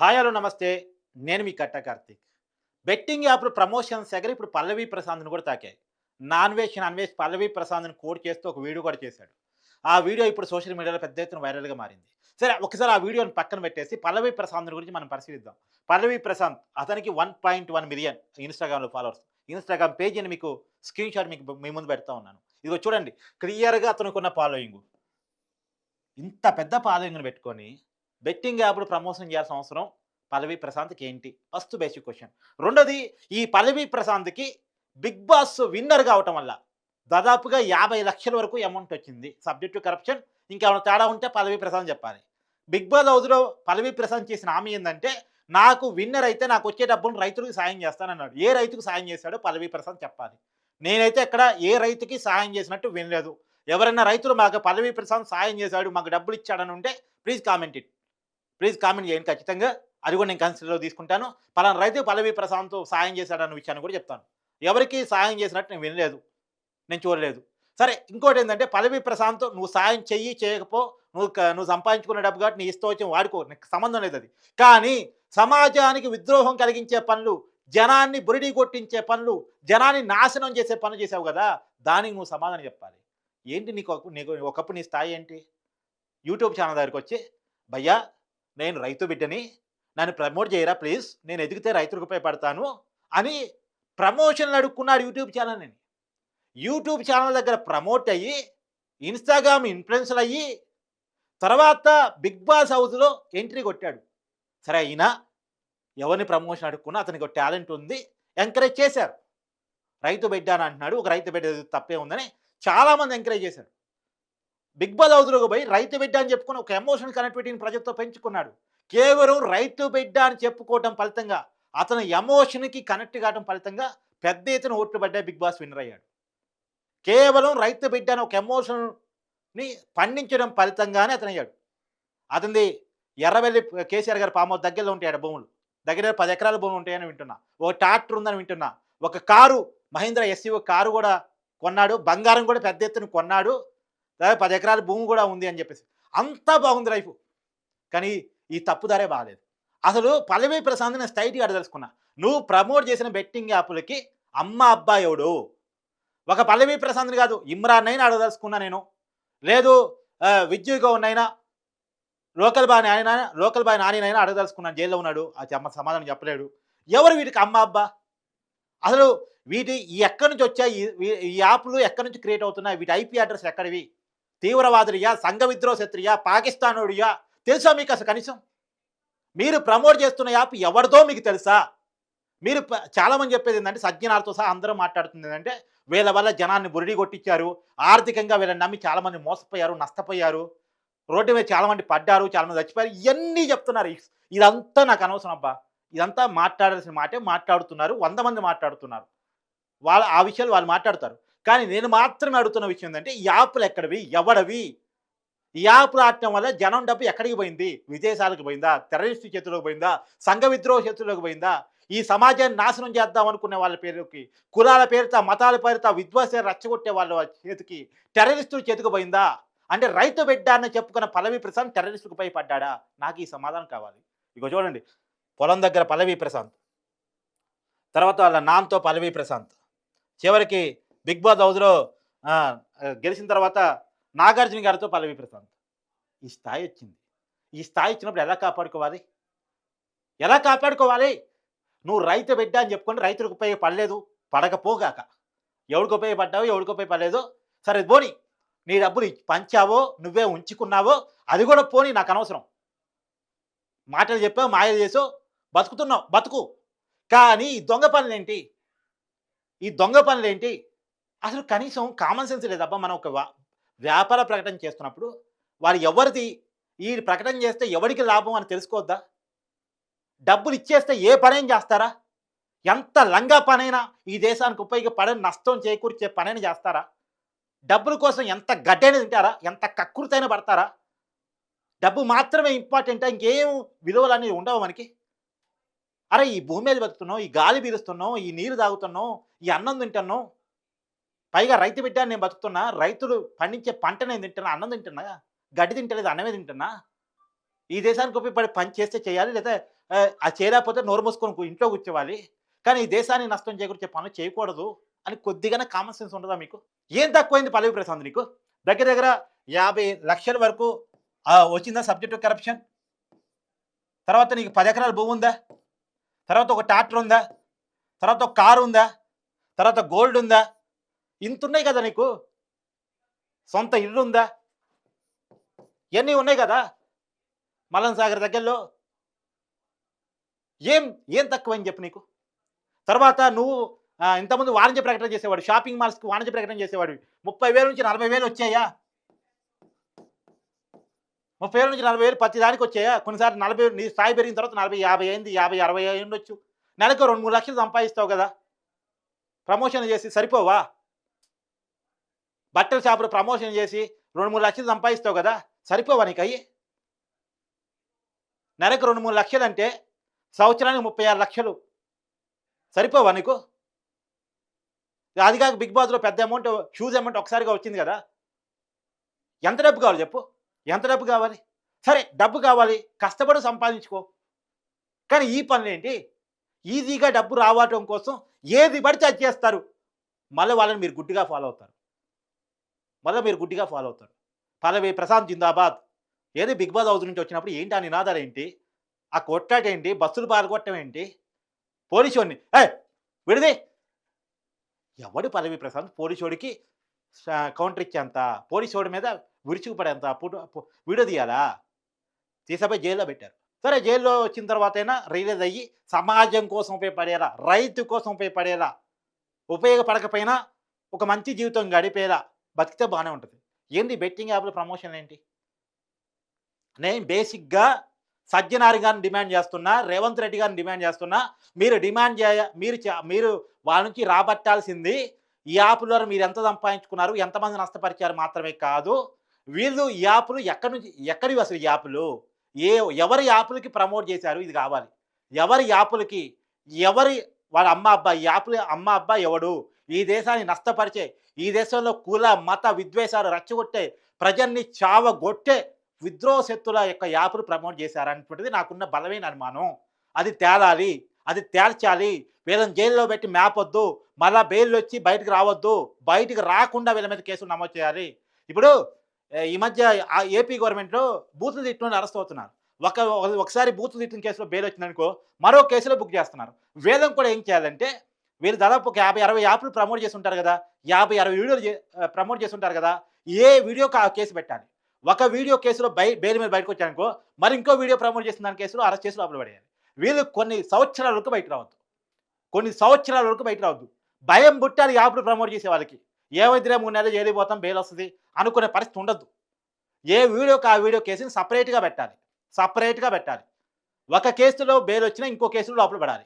Hi hello నమస్తే. నేను మీ కట్ట కార్తీక్. బెట్టింగ్ యాప్లు ప్రమోషన్స్ దగ్గర ఇప్పుడు పల్లవి ప్రశాంత్ని కూడా తాకాయి. Non veg non veg Pallavi ప్రశాంత్ని code చేస్తూ ఒక వీడియో కూడా చేశాడు. ఆ వీడియో ఇప్పుడు సోషల్ మీడియాలో పెద్ద ఎత్తున వైరల్గా మారింది. సరే ఒకసారి ఆ వీడియోని పక్కన పెట్టేసి పల్లవి ప్రశాంత్ గురించి మనం పరిశీలిద్దాం. పల్లవి ప్రశాంత్ అతనికి వన్ పాయింట్ వన్ మిలియన్ ఇన్స్టాగ్రామ్లో ఫాలోవర్స్. ఇన్స్టాగ్రామ్ పేజీని మీకు స్క్రీన్ షాట్ మీకు మీ ముందు పెడతా ఉన్నాను. ఇదిగో చూడండి క్లియర్గా అతనికి ఉన్న ఫాలోయింగ్. ఇంత పెద్ద ఫాలోయింగ్ని పెట్టుకొని బెట్టింగ్ యాప్లు ప్రమోషన్ చేయాల్సిన అవసరం పల్లవి ప్రశాంత్కి ఏంటి? First basic question. రెండోది ఈ పల్లవి ప్రశాంత్కి బిగ్ బాస్ విన్నర్ కావటం వల్ల దాదాపుగా యాభై లక్షల వరకు అమౌంట్ వచ్చింది. సబ్జెక్ట్ టు కరప్షన్ ఇంకేమైనా తేడా ఉంటే పల్లవి ప్రసాద్ చెప్పాలి. బిగ్ బాస్ హౌస్లో పల్లవి ప్రసాద్ చేసిన హామీ ఏంటంటే నాకు విన్నర్ అయితే నాకు వచ్చే డబ్బును రైతులకు సాయం చేస్తానన్నాడు. ఏ రైతుకు సాయం చేశాడో పల్లవి ప్రసాద్ చెప్పాలి. నేనైతే ఇక్కడ ఏ రైతుకి సాయం చేసినట్టు వినలేదు. ఎవరైనా రైతులు మాకు పల్లవి ప్రసాద్ సాయం చేశాడు మాకు డబ్బులు ఇచ్చాడని ఉంటే please comment it please comment చేయండి ఖచ్చితంగా. అది కూడా నేను కన్సిడర్లో తీసుకుంటాను. పలానా రైతు పల్లవి ప్రశాంత్ సాయం చేశాడన్న విషయాన్ని కూడా చెప్తాను. ఎవరికి సాయం చేసినట్టు నేను వినలేదు. నేను చూడలేదు. సరే ఇంకోటి ఏంటంటే పదవి ప్రశాంత్ నువ్వు సాయం చెయ్యి చేయకపో నువ్వు నువ్వు సంపాదించుకున్న డబ్బు కాబట్టి నీ ఇష్టం వచ్చి వాడుకో. నీకు సంబంధం లేదు అది. కానీ సమాజానికి విద్రోహం కలిగించే పనులు జనాన్ని బురిడి కొట్టించే పనులు జనాన్ని నాశనం చేసే పనులు చేసావు కదా దానికి నువ్వు సమాధానం చెప్పాలి. ఏంటి నీకు నీకు ఒకప్పుడు నీ స్థాయి ఏంటి? యూట్యూబ్ ఛానల్ దగ్గరికి వచ్చి భయ్యా నేను రైతు బిడ్డని నన్ను ప్రమోట్ చేయరా ప్లీజ్? నేను ఎదిగితే రైతులకు ఉపయోగపడతాను అని ప్రమోషన్లు అడుక్కున్నాడు యూట్యూబ్ ఛానల్ అని యూట్యూబ్ ఛానల్ దగ్గర ప్రమోట్ అయ్యి ఇన్స్టాగ్రామ్ ఇన్ఫ్లుయెన్సర్ అయ్యి తర్వాత బిగ్ బాస్ హౌస్లో ఎంట్రీ కొట్టాడు. సరే అయినా ఎవరిని ప్రమోషన్ అడుక్కున్నా అతనికి ఒక టాలెంట్ ఉంది ఎంకరేజ్ చేశారు. రైతు బిడ్డ అని అంటున్నాడు. ఒక రైతు బిడ్డ తప్పే ఉందని చాలామంది ఎంకరేజ్ చేశారు. బిగ్ బాస్ హౌస్లోకి పోయి రైతు బిడ్డ అని చెప్పుకుని ఒక ఎమోషన్ కనెక్టివిటీని ప్రజలతో పెంచుకున్నాడు. కేవలం రైతు బిడ్డ అని చెప్పుకోవటం ఫలితంగా అతని ఎమోషన్కి కనెక్ట్ కావడం ఫలితంగా పెద్ద ఎత్తున ఓట్లు పడ్డాయి బిగ్ బాస్ విన్నర్ అయ్యాడు. కేవలం రైతు బిడ్డ అని ఒక ఎమోషన్ని పండించడం ఫలితంగానే అతను అయ్యాడు. అతనిది ఎర్రవెల్లి కేసీఆర్ గారి పాము దగ్గరలో ఉంటాయి ఆడ భూములు. దగ్గర దగ్గర పది ఎకరాల భూములు ఉంటాయని వింటున్నా. ఒక ట్రాక్టర్ ఉందని వింటున్నా. ఒక కారు మహీంద్ర ఎస్సీఓ కారు కూడా కొన్నాడు. బంగారం కూడా పెద్ద ఎత్తున కొన్నాడు. దాదాపు పది ఎకరాల భూమి కూడా ఉంది అని చెప్పేసి. అంతా బాగుంది లైఫ్. కానీ ఈ తప్పుదారే బాగాలేదు అసలు పల్లవి ప్రశాంత్ నేను స్ట్రైట్గా అడదలుచుకున్నా. నువ్వు ప్రమోట్ చేసిన బెట్టింగ్ యాప్లకి అమ్మ అబ్బాయి ఎవడు? ఒక పల్లవి ప్రశాంత్ని కాదు ఇమ్రాన్ అయినా అడగదలుచుకున్నా నేను. లేదు ఆ, విద్యుత్ గౌన్ అయినా లోకల్ బాయ్ నాయన లోకల్ బాయ్ నానినైనా అడగదలుచుకున్నాను జైల్లో ఉన్నాడు అది అమ్మ సమాధానం చెప్పలేడు. ఎవరు వీటికి అమ్మ అబ్బా? అసలు వీటి ఎక్కడి నుంచి వచ్చాయి? ఈ- ఈ- ఈ యాప్లు ఎక్కడి నుంచి క్రియేట్ అవుతున్నాయి? వీటి ఐపీ అడ్రస్ ఎక్కడివి? తీవ్రవాదుడియా సంఘ విద్రోహ శత్రుయా పాకిస్తానుడియా? తెలుసా మీకు అసలు కనీసం? మీరు ప్రమోట్ చేస్తున్న యాప్ ఎవరిదో మీకు తెలుసా? మీరు చాలామంది చాలా మంది చెప్పేది ఏంటంటే సజ్జనాలతో సహా అందరూ మాట్లాడుతుంది ఏంటంటే వీళ్ళ వల్ల జనాన్ని బురిడి కొట్టించారు. ఆర్థికంగా వీళ్ళని నమ్మి చాలామంది మోసపోయారు నష్టపోయారు. రోడ్డు మీద చాలామంది పడ్డారు చాలా మంది చచ్చిపోయారు. ఇవన్నీ చెప్తున్నారు. ఇదంతా నాకు అనవసరం అబ్బా. ఇదంతా మాట్లాడాల్సిన మాటే మాట్లాడుతున్నారు. వంద మంది మాట్లాడుతున్నారు. వాళ్ళ ఆ విషయాలు వాళ్ళు మాట్లాడతారు. కానీ నేను మాత్రమే అడుగుతున్న విషయం ఏంటంటే ఈ యాప్లు ఎక్కడవి? ఎవడవి? ఈ యాప్లు ఆడటం వల్ల జనం డబ్బు ఎక్కడికి పోయింది? విదేశాలకు పోయిందా? టెర్రరిస్ట్ చేతిలోకి పోయిందా? సంఘ విద్రోహ చేతుల్లోకి పోయిందా? ఈ సమాజాన్ని నాశనం చేద్దాం అనుకునే వాళ్ళ పేరుకి కులాల పేరుతో మతాల పేరుతో విధ్వాసాలు రచ్చగొట్టే వాళ్ళ చేతికి టెర్రరిస్టుల చేతికి పోయిందా? అంటే రైతు బిడ్డ అని చెప్పుకున్న పల్లవి ప్రశాంత్ టెర్రరిస్టుకు పై పడ్డాడా నాకు ఈ సమాధానం కావాలి. ఇక చూడండి పొలం దగ్గర పల్లవి ప్రశాంత్ తర్వాత వాళ్ళ నాన్నతో పల్లవి ప్రశాంత్ చివరికి బిగ్ బాస్ హౌస్లో గెలిచిన తర్వాత నాగార్జున గారితో పల్లవి ప్రశాంత్. ఈ స్థాయి వచ్చింది. ఈ స్థాయి వచ్చినప్పుడు ఎలా కాపాడుకోవాలి? ఎలా కాపాడుకోవాలి? నువ్వు రైతు బిడ్డ అని చెప్పుకొని రైతులకు ఉపయోగపడలేదు పడకపోగాక. ఎవడికి ఉపయోగపడ్డావో ఎవడికి ఉపయోగపడలేదు సరే పోని నీ డబ్బులు పంచావో నువ్వే ఉంచుకున్నావో అది కూడా పోని నాకు అనవసరం. మాటలు చెప్పావు మాయలు చేసావు బతుకుతున్నావు బతుకు. కానీ ఈ దొంగ పనులు ఏంటి ఈ దొంగ పనులు ఏంటి అసలు కనీసం కామన్ సెన్స్ లేదబ్బా మనం ఒక వ్యాపార ప్రకటన చేస్తున్నప్పుడు వారు ఎవరిది ఈ ప్రకటన చేస్తే ఎవరికి లాభం అని తెలుసుకోవద్దా? డబ్బులు ఇచ్చేస్తే ఏ పనేం చేస్తారా? ఎంత లంగా పనైనా ఈ దేశానికి ఉపయోగపడని నష్టం చేకూర్చే పనైనా చేస్తారా? డబ్బుల కోసం ఎంత గడ్డైన తింటారా? ఎంత కక్కుర్తైన పడతారా? డబ్బు మాత్రమే ఇంపార్టెంటా? ఇంకేం విలువలు అనేవి ఉండవు మనకి? అరే ఈ భూమి మీద బతుకుతున్నాం ఈ గాలి పీలుస్తున్నాం ఈ నీరు తాగుతున్నాం ఈ అన్నం తింటున్నాం పైగా రైతు బిడ్డ నేను బతుకుతున్నా రైతులు పండించే పంట నేను తింటున్నా అన్నం తింటున్నా గడ్డి తింటలేదు అన్నమే తింటున్నా? ఈ దేశానికి ఉపయోగపడే పని చేస్తే చేయాలి లేదా ఆ, అది చేయలేకపోతే నోరు మూసుకొని ఇంట్లో కూర్చోవాలి. కానీ ఈ దేశాన్ని నష్టం చేకూర్చే పనులు చేయకూడదు అని కొద్దిగానే కామన్ సెన్స్ ఉండదా మీకు? ఏం తక్కువైంది పల్లవి ప్రశాంత్ నీకు? దగ్గర దగ్గర యాభై లక్షల వరకు వచ్చిందా సబ్జెక్టు కరప్షన్ తర్వాత నీకు పది ఎకరాల భూమి ఉందా? తర్వాత ఒక ట్రాక్టర్ ఉందా? తర్వాత ఒక కారు ఉందా? తర్వాత గోల్డ్ ఉందా? ఇంతున్నాయి కదా నీకు? సొంత ఇల్లు ఉందా? ఇవన్నీ ఉన్నాయి కదా? మలన్ సాగర్ దగ్గరలో? ఏం ఏం తక్కువ అని చెప్పు నీకు? తర్వాత నువ్వు ఇంతకుముందు వాణిజ్య ప్రకటన చేసేవాడు షాపింగ్ మాల్స్కి వాణిజ్య ప్రకటన చేసేవాడు ముప్పై వేల నుంచి నలభై వేలు వచ్చాయా? ముప్పై వేల నుంచి నలభై వేలు ప్రతి దానికి వచ్చాయా? కొన్నిసార్లు నలభై నీ స్థాయి పెరిగిన తర్వాత నలభై యాభై అయింది యాభై అరవై అయి ఉండొచ్చు. నెలకు రెండు మూడు లక్షలు సంపాదిస్తావు కదా? ప్రమోషన్ చేసి సరిపోవా? బట్టల షాపులో ప్రమోషన్ చేసి రెండు మూడు లక్షలు సంపాదిస్తావు కదా? సరిపోవా నీకు అయ్యి? నెలకు రెండు మూడు లక్షలు అంటే సంవత్సరానికి ముప్పై ఆరు లక్షలు. సరిపోవా నీకు? అది కాక బిగ్ బాస్లో పెద్ద అమౌంట్ షూస్ అమౌంట్ ఒకసారిగా వచ్చింది కదా? ఎంత డబ్బు కావాలి చెప్పు? ఎంత డబ్బు కావాలి? సరే డబ్బు కావాలి కష్టపడి సంపాదించుకో. కానీ ఈ పనులు ఏంటి? ఈజీగా డబ్బు రావటం కోసం ఏది పడితే అది చేస్తారు. మళ్ళీ వాళ్ళని మీరు గుడ్డిగా ఫాలో అవుతారు. మళ్ళీ మీరు గుడ్డిగా ఫాలో అవుతారు. పల్లవి ప్రశాంత్ జిందాబాద్. ఏదో బిగ్ బాస్ హౌస్ నుంచి వచ్చినప్పుడు ఏంటి ఆ నినాదాలు ఏంటి? ఆ కొట్టాట ఏంటి? బస్సులు పాల్గొట్టడం ఏంటి? పోలీసోడిని. ఏ విడిది. ఎవడు పదవి ప్రశాంత్? పోలీసోడికి కౌంటర్ ఇచ్చేంత పోలీసోడి మీద విరుచుకుపడేంత ఫోటో ఫో- వీడియో తీయాలా? తీసపోయి జైల్లో పెట్టారు. సరే జైల్లో వచ్చిన తర్వాత అయినా రిలీజ్ అయ్యి సమాజం కోసం ఉపయోగపడేలా రైతు కోసం ఉపయోగపడేలా ఉపయోగపడకపోయినా ఒక మంచి జీవితం గడిపేలా బతికితే బాగానే ఉంటుంది. ఏంటి బెట్టింగ్ యాప్ల ప్రమోషన్ ఏంటి? నేను బేసిక్గా సజ్జనారి గారిని డిమాండ్ చేస్తున్నా రేవంత్ రెడ్డి గారిని డిమాండ్ చేస్తున్నా మీరు డిమాండ్ చేయ మీరు చే- మీరు వాళ్ళ నుంచి రాబట్టాల్సింది ఈ యాప్ ద్వారా మీరు ఎంత సంపాదించుకున్నారు ఎంతమంది నష్టపరిచారు మాత్రమే కాదు వీళ్ళు ఈ యాప్లు ఎక్కడి నుంచి ఎక్కడివి అసలు ఈ యాప్లు? ఏ ఎవరి యాప్లకి ప్రమోట్ చేశారు? ఇది కావాలి. ఎవరి యాప్లకి ఎవరి వాళ్ళ అమ్మ అబ్బాయి ఈ యాప్లు అమ్మ అబ్బాయి ఎవడు? ఈ దేశాన్ని నష్టపరిచే ఈ దేశంలో కుల మత విద్వేషాలు రచ్చగొట్టే ప్రజల్ని చావగొట్టే విద్రోహ శక్తుల యొక్క యాప్లు ప్రమోట్ చేశారనేటువంటిది నాకున్న బలమైన అనుమానం. అది తేలాలి అది తేల్చాలి. వీళ్ళని జైల్లో పెట్టి మేపొద్దు మళ్ళా బెయిల్ వచ్చి బయటకు రావద్దు బయటకు రాకుండా వీళ్ళ మీద కేసులు నమోదు చేయాలి. ఇప్పుడు ఈ మధ్య ఆ ఏపీ గవర్నమెంట్లో బూతులు తిట్టుకుని అరెస్ట్ అవుతున్నారు. ఒక ఒక- ఒకసారి బూతులు తిట్టిన కేసులో బెయిల్ వచ్చిందనుకో మరో కేసులో బుక్ చేస్తున్నారు. వీళ్ళని కూడా ఏం చేయాలంటే వీళ్ళు దాదాపు ఒక యాభై అరవై యాప్లు ప్రమోట్ చేసి ఉంటారు కదా. యాభై అరవై వీడియోలు ప్రమోట్ చేసి ఉంటారు కదా. ఏ వీడియోకి ఆ కేసు పెట్టాలి? ఒక వీడియో కేసులో బై బెయిల్ మీద బయటకు వచ్చానుకో మరి ఇంకో వీడియో ప్రమోట్ చేసిన దాని కేసులో అరెస్ట్ చేసి లోపల పడేయాలి. వీళ్ళు కొన్ని సంవత్సరాల వరకు బయట రావద్దు. కొన్ని సంవత్సరాల వరకు బయట రావద్దు. భయం పుట్టాలి యాప్లు ప్రమోట్ చేసే వాళ్ళకి. ఏమైతే మూడు నెలలు జైలు బెయిల్ వస్తుంది అనుకునే పరిస్థితి ఉండద్దు. ఏ వీడియోకి ఆ వీడియో కేసుని సపరేట్గా పెట్టాలి. సపరేట్గా పెట్టాలి. ఒక కేసులో బెయిల్ వచ్చినా ఇంకో కేసులో లోపల పడాలి.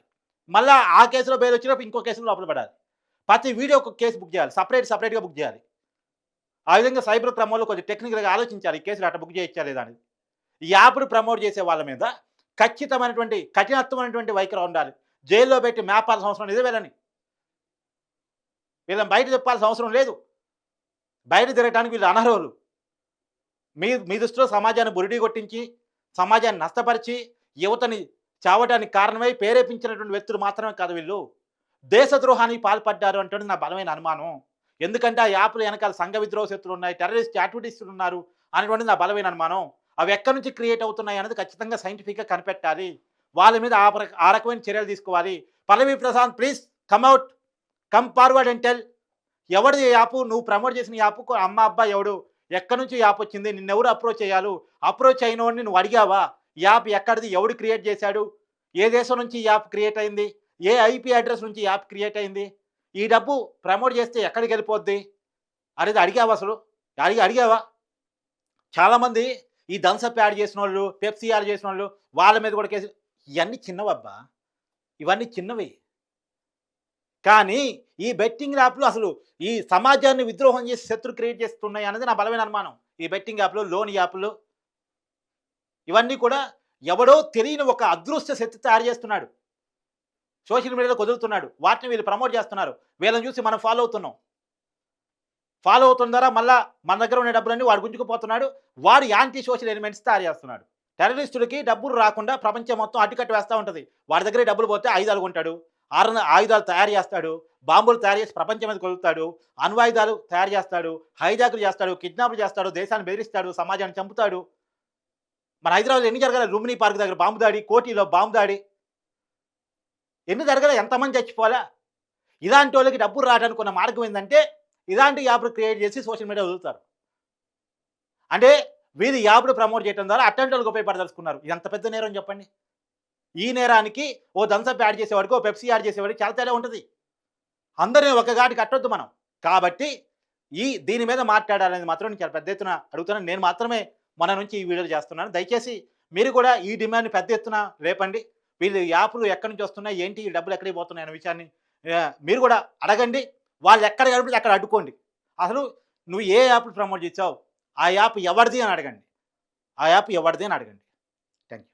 మళ్ళీ ఆ కేసులో బెయిల్ వచ్చినప్పుడు ఇంకో కేసులో లోపల పడాలి. ప్రతి వీడియో ఒక కేసు బుక్ చేయాలి. సపరేట్ సపరేట్గా బుక్ చేయాలి. ఆ విధంగా సైబర్ క్రమంలో కొంచెం టెక్నికల్గా ఆలోచించాలి ఈ కేసులు అట్లా బుక్ చేయొచ్చా లేదా అనేది. ఈ యాప్ను ప్రమోట్ చేసే వాళ్ళ మీద ఖచ్చితమైనటువంటి కఠినత్వమైనటువంటి వైఖరి ఉండాలి. జైల్లో పెట్టి మేపాల్సిన అవసరం ఇదే వీళ్ళని. వీళ్ళని బయట చెప్పాల్సిన అవసరం లేదు. బయట తిరగటానికి వీళ్ళు అనర్హులు. మీ మీ దృష్టిలో సమాజాన్ని బురిడి కొట్టించి సమాజాన్ని నష్టపరిచి యువతని చావటానికి కారణమై ప్రేరేపించినటువంటి వ్యక్తులు మాత్రమే కాదు వీళ్ళు. దేశద్రోహానికి పాల్పడ్డారు అంటే నా బలమైన అనుమానం. ఎందుకంటే ఆ యాప్లు వెనకాల సంఘ విద్రోహ శక్తులు ఉన్నాయి టెర్రరిస్ట్ యాక్టివిటీస్లు ఉన్నారు అనేటువంటిది నా బలమైన అనుమానం. అవి ఎక్కడి నుంచి క్రియేట్ అవుతున్నాయి అనేది ఖచ్చితంగా సైంటిఫిక్గా కనిపెట్టాలి. వాళ్ళ మీద ఆ రకమైన చర్యలు తీసుకోవాలి. Pallavi Prashant please come out come forward and tell. ఎవడి యాప్? నువ్వు ప్రమోట్ చేసిన యాప్ అమ్మ అబ్బాయి ఎవడు? ఎక్కడి నుంచి యాప్ వచ్చింది? నిన్నెవరు అప్రోచ్ చేయాలి? అప్రోచ్ అయిన వాడిని నువ్వు అడిగావా? యాప్ ఎక్కడిది? ఎవడు క్రియేట్ చేశాడు? ఏ దేశం నుంచి ఈ యాప్ క్రియేట్ అయింది? ఏ ఐపీ అడ్రస్ నుంచి యాప్ క్రియేట్ అయింది? ఈ డబ్బు ప్రమోట్ చేస్తే ఎక్కడికి వెళ్ళిపోద్ది? అనేది అడిగావా అసలు? అడిగి అడిగావా? చాలామంది ఈ థమ్సప్ యాడ్ చేసిన వాళ్ళు పెప్సీ యాడ్ చేసిన వాళ్ళు వాళ్ళ మీద కూడా కేసు ఇవన్నీ చిన్నవబ్బా ఇవన్నీ చిన్నవి. కానీ ఈ బెట్టింగ్ యాప్లు అసలు ఈ సమాజాన్ని విద్రోహం చేసి శత్రు క్రియేట్ చేస్తున్నాయి అనేది నా బలమైన అనుమానం. ఈ బెట్టింగ్ యాప్లు లోన్ యాప్లు ఇవన్నీ కూడా ఎవడో తెలియని ఒక అదృశ్య శక్తి తయారు చేస్తున్నాడు. సోషల్ మీడియాలో కుదురుతున్నాడు. వాటిని వీళ్ళు ప్రమోట్ చేస్తున్నారు. వీళ్ళని చూసి మనం ఫాలో అవుతున్నాం. ఫాలో అవుతున్న ద్వారా మళ్ళా మన దగ్గర ఉన్న డబ్బులన్నీ వాడు గుంజుకుపోతున్నాడు వాడు యాంటీ సోషల్ ఎలిమెంట్స్ తయారు చేస్తున్నాడు. టెర్రరిస్టులకి డబ్బులు రాకుండా ప్రపంచం మొత్తం అడ్డుకట్టు వేస్తూ ఉంటుంది. వాడి దగ్గరే డబ్బులు పోతే ఆయుధాలు కొంటాడు. ఆరు ఆయుధాలు తయారు చేస్తాడు. బాంబులు తయారు చేసి ప్రపంచం మీద కొలుతాడు. అణ్వాయుధాలు తయారు చేస్తాడు. హైజాకులు చేస్తాడు. కిడ్నాప్లు చేస్తాడు. దేశాన్ని బెదిరిస్తాడు. సమాజాన్ని చంపుతాడు. మన హైదరాబాద్ ఎన్ని జరగాలి? లుంబిని పార్క్ దగ్గర బాంబు దాడి కోటిలో బాంబు దాడి. ఎన్ని జరగాలి? ఎంతమంది చచ్చిపోవాలా? ఇలాంటి వాళ్ళకి డబ్బులు రావడానికి ఉన్న మార్గం ఏంటంటే ఇలాంటి యాప్లు క్రియేట్ చేసి సోషల్ మీడియా వదులుతారు. అంటే వీళ్ళు యాప్లు ప్రమోట్ చేయడం ద్వారా అట్లాంటి వాళ్ళకి ఉపయోగపడదలుచుకున్నారు. ఇది ఎంత పెద్ద నేరం చెప్పండి. ఈ నేరానికి ఓ దంసప్ యాడ్ చేసేవాడికి ఓ పెప్సీ యాడ్ చేసేవాడికి చాలా తేడా ఉంటుంది. అందరినీ ఒక గాటికి కట్టొద్దు మనం. కాబట్టి ఈ దీని మీద మాట్లాడాలనేది మాత్రం నేను చాలా పెద్ద ఎత్తున అడుగుతున్నాను నేను మాత్రమే మన నుంచి ఈ వీడియోలు చేస్తున్నాను. దయచేసి మీరు కూడా ఈ డిమాండ్ పెద్ద ఎత్తున రేపండి. వీళ్ళు యాప్లు ఎక్కడి నుంచి వస్తున్నాయి? ఏంటి? ఈ డబ్బులు ఎక్కడికి పోతున్నాయి? అనే విషయాన్ని మీరు కూడా అడగండి. వాళ్ళు ఎక్కడ కనిపిస్తే అక్కడ అడ్డుకోండి. అసలు నువ్వు ఏ యాప్లు ప్రమోట్ చేసావు? ఆ యాప్ ఎవరిది అని అడగండి. ఆ యాప్ ఎవరిది అని అడగండి. Thank you